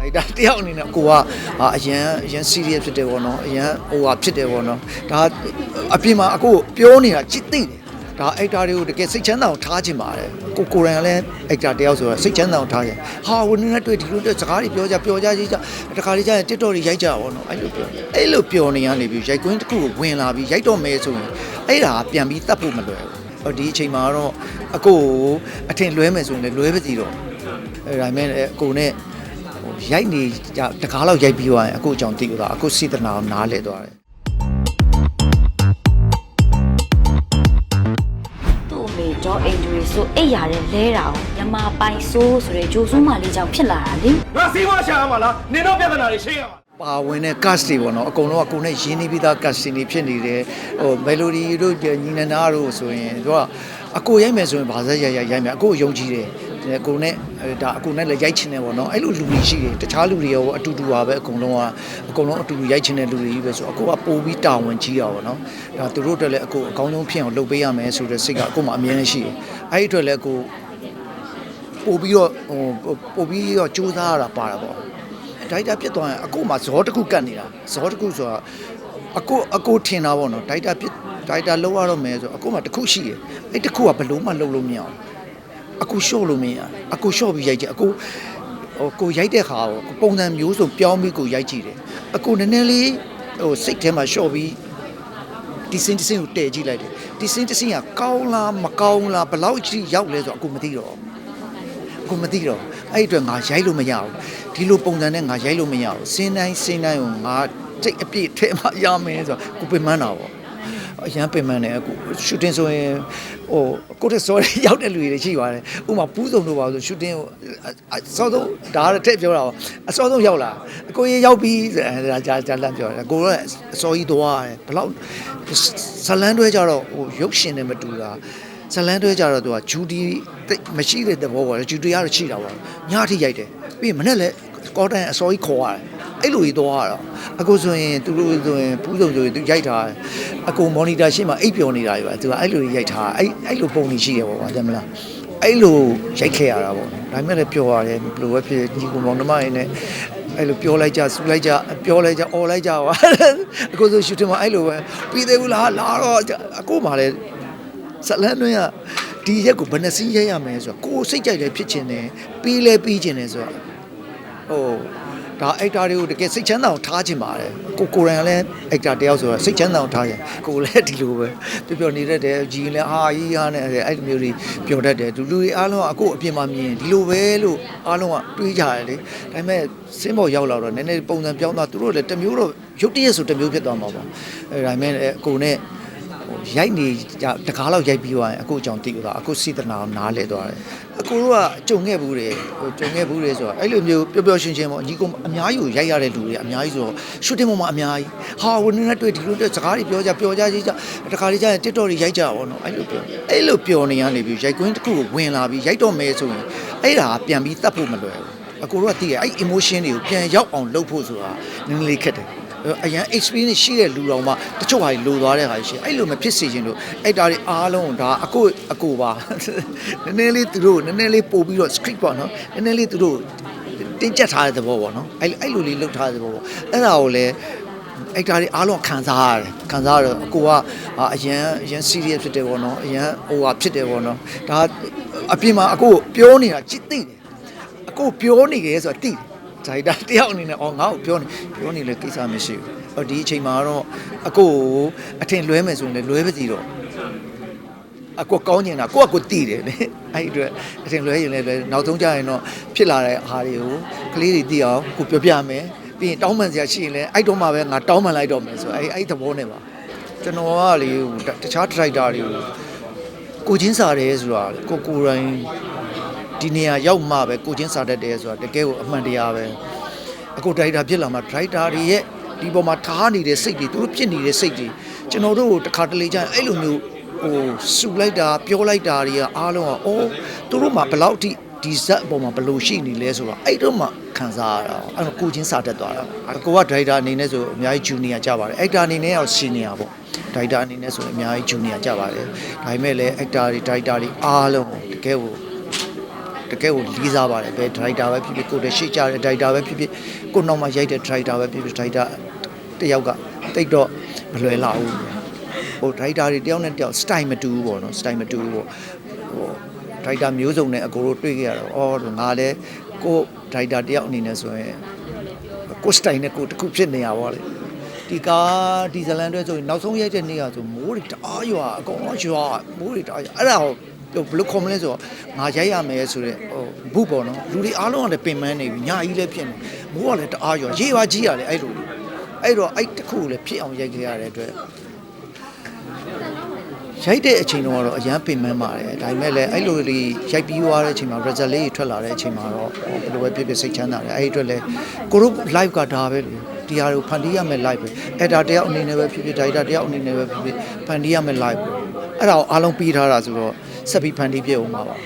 ဒါဒါတယောက်အနေနဲ့ကိုကအာအရန်အရန် serious ဖြစ်တယ်ပေါ့နော်အရန်ဟိုဟာဖြစ်တယ်ပေါ့နော်ဒါအပြင်မှာအခုပြောနေတာจิตသိတယ်ဒါ actor တွေကိုတကယ်စိတ်ချမ်းသာအောင်ထားခြင်းပါတယ်ကိုကိုရန်ကလည်း actor တယောက်ဆိုတော့စိတ်ချမ်းသာအောင်ထားခြင်းဟာဝင်းနဲ့တွေ့ဒီလိုတွေ့စကားတွေပြောကြပြောကြကြီးကြတခါလေးကျရင် TikTok တွေရိုက်ကြပါတော့အဲ့လိုပြောအဲ့လိုပြောနေရနေပြီရိုက်ကွင်းတစ်ခုကိုဝင်လာပြီးရိုက်တော့မယ်ဆိုရင်အဲ့ဒါပြန်ပြီးတတ်ဖို့မလွယ်ဘူးဟိုဒီအချိန်မှာတော့အကိုကိုအထင်လွဲမယ်ဆိုရင်လည်းလွဲပါစီတော့အဲ့ဒါမဲ့အကိုနဲ့ဟို ရိုက်နေကြတကားလောက်ရိုက်ပြီးသွားရင်အခုအကြောင်းသိလို့တော့အခုစေတနာကိုနားလဲသွားတယ်သူ့အမေဒေါ်အင်ဂျူရီဆိုအိတ်ရတဲ့လဲတာကိုမြမပိုင်ဆိုးဆိုတဲ့ဂျိုဆူးမလေးကြောင့်ဖြစ်လာတာလေငါစီးပွားရှာရမှာလားနင်တို့ပြဿနာတွေရှင်းရမှာပါဝင်တဲ့ cast တွေပေါ့နော်အကုန်လုံးကကိုယ်နဲ့ရင်းနှီးပြီးသား cast တွေဖြစ်နေတယ်ဟို melody တို့ညီနနာတို့ဆိုရင်သူကအကိုရိုက်မယ်ဆိုရင်ဗာဇက်ရိုက်ရိုက်ရိုက်မယ်အကိုယုံကြည်တယ်အ ကိုနဲ့ဒါအကိုနဲ့လည်းရိုက်ချင်တယ်ပေါ့နော်အဲ့လိုလူတွေရှိတယ်တခြားလူတွေရောအတူတူပါပဲအကုန်လုံးကအကုန်လုံးအတူတူရိုက်ချင်တဲ့လူတွေကြီးပဲဆိုအကိုကပို့ပြီးတာဝန်ကြီးတာပေါ့နော်ဒါသူတို့အတွက်လည်းအကိုအကောင်းဆုံးဖြစ်အောင်လုပ်ပေးရမယ်ဆိုတဲ့စိတ်ကအကိုမှအမြဲတမ်းရှိတယ်အဲ့ဒီအတွက်လည်းအကိုပို့ပြီးတော့ဟိုပို့ပြီးတော့စူးစမ်းရတာပါတာပေါ့ဒိုက်တာဖြစ်သွားရင်အကိုမှဇောတစ်ခုကတ်နေတာဇောတစ်ခုဆိုတာအကိုအကိုထင်တာပေါ့နော်ဒိုက်တာဖြစ်ဒိုက်တာလောက်ရတော့မယ်ဆိုအကိုမှတစ်ခုရှိတယ်အဲ့တစ်ခုကဘယ်လို့မှလုံးလို့မရအောင် အကိုရှော့လို့မရအကိုရှော့ပြီးရိုက်ကြအကိုဟိုကိုရိုက်တဲ့ခါကိုပုံစံမျိုးစုံပြောင်းပြီးကိုရိုက်ကြည့်တယ်အကိုနည်းနည်းလေးဟိုစိတ်ထဲမှာရှော့ပြီးဒီစင်းတစ်စင်းကိုတည်ကြည့်လိုက်တယ်ဒီစင်းတစ်စင်းကကောင်းလားမကောင်းလားဘယ်လောက်အထိရောက်လဲဆိုတော့အခုမသိတော့ဘူးအခုမသိတော့ဘူးအဲ့ဒီအတွက်ငါရိုက်လို့မရဘူးဒီလိုပုံစံနဲ့ငါရိုက်လို့မရဘူးစင်းတိုင်းစင်းတိုင်းကိုငါစိတ်အပြည့်ထဲမှာရမယ်ဆိုတော့ကိုပင်မန်းတာပေါ့ အရန်ပင်မန်းတယ်အခုရှူတင်ဆိုရင်ဟိုကိုတက်စောတွေရောက်တဲ့လူတွေရှိပါတယ်ဥပမာပူးစုံတို့ပါဆိုရှူတင်ကိုအစောဆုံးဒါကထည့်ပြောတာပေါ့အစောဆုံးရောက်လာအကိုရင်ရောက်ပြီးဒါကြာကြာလန့်ပြောတယ်ကိုတော့အစောကြီးသွားတယ်ဘယ်လောက်ဇလန်းတွဲကြတော့ဟိုရုပ်ရှင်နဲ့မတူတာဇလန်းတွဲကြတော့သူကဂျူဒီမရှိတဲ့သဘောပေါ့ဂျူဒီကတော့ရှိတာပေါ့ညအထိရိုက်တယ်ပြီးရင်မနေ့လည်းကောတန်အစောကြီးခေါ်ရတယ် အဲ့လိုကြီးသွားရတော့အခုဆိုရင်သူတို့ဆိုရင်ပူးစုံဆိုရင်သူရိုက်ထားတယ်အကူမော်နီတာရှေ့မှာအိပ်ပျော်နေတာတွေပါသူကအဲ့လိုကြီးရိုက်ထားအဲ့အဲ့လိုပုံနေရှိတယ်ပေါ့ဗျာတယ်မလားအဲ့လိုရိုက်ခဲ့ရတာပေါ့ဒါပေမဲ့လည်းပျော်ရတယ်ဘယ်လိုပဲဖြစ်ညီကိုမောင်နှမရင်းနဲ့အဲ့လိုပြောလိုက်ကြစူလိုက်ကြပြောလိုက်ကြអော်လိုက်ကြပါအခုဆိုရှူတင်မှာအဲ့လိုပဲပြီးသေးဘူးလားလာတော့အခုမှလည်းဇလန်တွင်းကဒီရက်ကိုဘယ်နှစီးရဲရမယ်ဆိုတော့ကိုယ်စိတ်ကြိုက်လည်းဖြစ်ချင်တယ်ပြီးလဲပြီးချင်တယ်ဆိုတော့ဟို ဒါအိုက်တာတွေကိုတကယ်စိတ်ချမ်းသာအောင်ထားခြင်းပါတယ်ကိုကိုရန်ကလည်းအိုက်တာတယောက်ဆိုတော့စိတ်ချမ်းသာအောင်ထားရင်ကိုလည်းဒီလိုပဲပြပြနေတတ်တယ်ကြီးလည်းအာကြီးဟာနဲ့အဲ့လိုမျိုးတွေပျော်တတ်တယ်လူလူတွေအားလုံးကအခုအပြင်မှာမြင်ဒီလိုပဲလို့အားလုံးကတွေးကြတယ်လေဒါပေမဲ့စင်းပေါ်ရောက်လာတော့နည်းနည်းပုံစံပြောင်းသွားသူတို့လည်းတစ်မျိုးတော့ရုပ်တရက်ဆိုတစ်မျိုးဖြစ်သွားမှာပါအဲဒါပေမဲ့အကိုနဲ့ဟို ရိုက်နေကြတကားလောက်ရိုက်ပြီးသွားရင်အခုအကြောင်းသိလို့တော့အခုစေတနာကိုနားလဲသွားတယ်အကိုတို့ကကြုံခဲ့ဘူးတယ်ဟိုကြုံခဲ့ဘူးတယ်ဆိုတော့အဲ့လိုမျိုးပျော်ပျော်ရွှင်ရွှင်ပေါ့ညီကောင်အများကြီးကိုရိုက်ရတဲ့လူတွေအများကြီးဆိုတော့ရှူတင်ပေါ်မှာအများကြီးဟာဝင်းနဲ့တွေ့ဒီလိုတွေ့စကားတွေပြောကြပြောကြကြီးကြတခါလေးကျရင် TikTok တွေရိုက်ကြပါတော့အဲ့လိုပြောအဲ့လိုပြောနေရနေပြီရိုက်ကွင်းတစ်ခုကိုဝင်လာပြီးရိုက်တော့မယ်ဆိုရင်အဲ့ဒါပြန်ပြီးတတ်ဖို့မလွယ်ဘူးအကိုတို့ကသိရအဲ့ emotion တွေကိုပြန်ရောက်အောင်လုပ်ဖို့ဆိုတာနည်းနည်းလေးခက်တယ် အရန် experience ရှိတဲ့လူတော်မှတချို့ဟာတွေလိုသွားတဲ့ဟာရှိတယ်အဲ့လိုမဖြစ်စေချင်လို့အဲ့ဒါတွေအားလုံးဒါအကိုအကိုပါနည်းနည်းလေးသူတို့နည်းနည်းလေးပို့ပြီးတော့ script ပေါ့နော်နည်းနည်းလေးသူတို့တင်းကျပ်ထားတဲ့သဘောပေါ့နော်အဲ့အဲ့လိုလေးလုပ်ထားတဲ့သဘောပေါ့အဲ့ဒါကိုလည်းအဲ့ဒါတွေအားလုံးခံစားရတယ်ခံစားရတော့အကိုကအရန်အရန် serious ဖြစ်တယ်ပေါ့နော်အရန်ဟိုဟာဖြစ်တယ်ပေါ့နော်ဒါအပြင်မှာအကိုပြောနေတာကြည့်သိတယ်အကိုပြောနေကြဆိုတော့တိ ဇိုက်တာတယောက်အနေနဲ့အော်ငါ့ကိုပြောနေပြောနေလေကိစ္စမရှိဘူးအော်ဒီအချိန်မှာတော့အကိုကိုအထင်လွဲမယ်ဆိုရင်လည်းလွဲပါစီတော့အကိုကောင်းနေတာကိုကကိုတိတယ်လေအဲ့ဒီအတွက်အထင်လွဲရင်လည်းလွဲနောက်ဆုံးကြရင်တော့ဖြစ်လာတဲ့အားတွေကိုကလေးတွေသိအောင်ကိုပြောပြမယ်ပြီးရင်တောင်းပန်စရာရှိရင်လည်းအဲ့တော့မှပဲငါတောင်းပန်လိုက်တော့မယ်ဆိုအဲ့အဲ့သဘောနဲ့ပါကျွန်တော်ကလေဟိုတခြားဒရိုက်တာတွေကိုကိုချင်းစားတယ်ဆိုတာကိုကိုယ်တိုင် ဒီနေရာရောက်မှပဲကိုချင်းစားတတ်တယ်ဆိုတာတကယ်ကိုအမှန်တရားပဲအခုဒရိုက်တာဖြစ်လာမှဒရိုက်တာတွေရဲ့ဒီပေါ်မှာထားနေတဲ့စိတ်တွေသူတို့ဖြစ်နေတဲ့စိတ်တွေကျွန်တော်တို့ကိုတစ်ခါတလေကျရင်အဲ့လိုမျိုးဟိုစူလိုက်တာပြောလိုက်တာတွေကအားလုံးကအော်သူတို့မှဘယ်လောက်ထိဒီဇက်အပေါ်မှာဘယ်လိုရှိနေလဲဆိုတော့အဲ့တော့မှခံစားရတာအဲ့တော့ကိုချင်းစားတတ်သွားတာအကိုကဒရိုက်တာအနေနဲ့ဆိုအများကြီးဂျူနီယာကြပါတယ်အဲ့တာအနေနဲ့ရောစီနီယာပေါ့ဒရိုက်တာအနေနဲ့ဆိုအများကြီးဂျူနီယာကြပါတယ်ဒါပေမဲ့လည်းအဲ့တာတွေဒရိုက်တာတွေအားလုံးတကယ်ကို တကယ်ကိုလေးစားပါတယ်ဘယ်ဒရိုက်တာပဲဖြစ်ဖြစ်ကိုယ်တည်းရှိကြတဲ့ဒရိုက်တာပဲဖြစ်ဖြစ်ကိုနောက်မှရိုက်တဲ့ဒရိုက်တာပဲဖြစ်ဖြစ်ဒရိုက်တာတယောက်ကတိတ်တော့မလွယ်လာဘူးဟိုဒရိုက်တာတွေတယောက်နဲ့တယောက် style မတူဘူးပေါ့နော် style မတူဘူးပေါ့ဟိုဒရိုက်တာမျိုးစုံနဲ့အကိုတို့တွေ့ခဲ့ရတော့အော်ငါလည်းကိုဒရိုက်တာတယောက်အနေနဲ့ဆိုရင်ကိုစတိုင်နဲ့ကိုတစ်ခုဖြစ်နေရပါလေဒီကားဒီဇလန်အတွက်ဆိုရင်နောက်ဆုံးရိုက်တဲ့နေ့ကဆိုမိုးတွေတအားရွာအကုန်လုံးရွာမိုးတွေတအားရွာအဲ့ဒါကို ဘယ်လိုခေါ်မလဲဆိုတော့ငါရိုက်ရမယ်ဆိုတော့ဟိုဘူးပေါ့နော်လူတွေအားလုံးကလည်းပင်ပန်းနေပြီညာကြီးလည်းဖြစ်နေမိုးကလည်းတအားရွာရေပါကြီးရတယ်အဲ့လိုအဲ့တော့အဲ့တစ်ခုကိုလည်းဖြစ်အောင်ရိုက်ခဲ့ရတဲ့အတွက်ရိုက်တဲ့အချိန်တော့အရန်ပင်ပန်းပါတယ်ဒါပေမဲ့လည်းအဲ့လိုလေးရိုက်ပြီးသွားတဲ့အချိန်မှာ result လေးထွက်လာတဲ့အချိန်မှာတော့ဘယ်လိုပဲဖြစ်ဖြစ်စိတ်ချမ်းသာတယ်အဲ့ဒီအတွက်လည်းကိုတို့ live ကဒါပဲလေဒီဟာကိုဖန်တီးရမယ် live ပဲအဲ့ဒါတယောက်အနေနဲ့ပဲဖြစ်ဖြစ်ဒါတယောက်အနေနဲ့ပဲဖြစ်ဖြစ်ဖန်တီးရမယ် live ပဲအဲ့ဒါကိုအားလုံးပြီးထားတာဆိုတော့ ဆက်ပြီးဖန်တီးပြည့်အောင်ပါပါ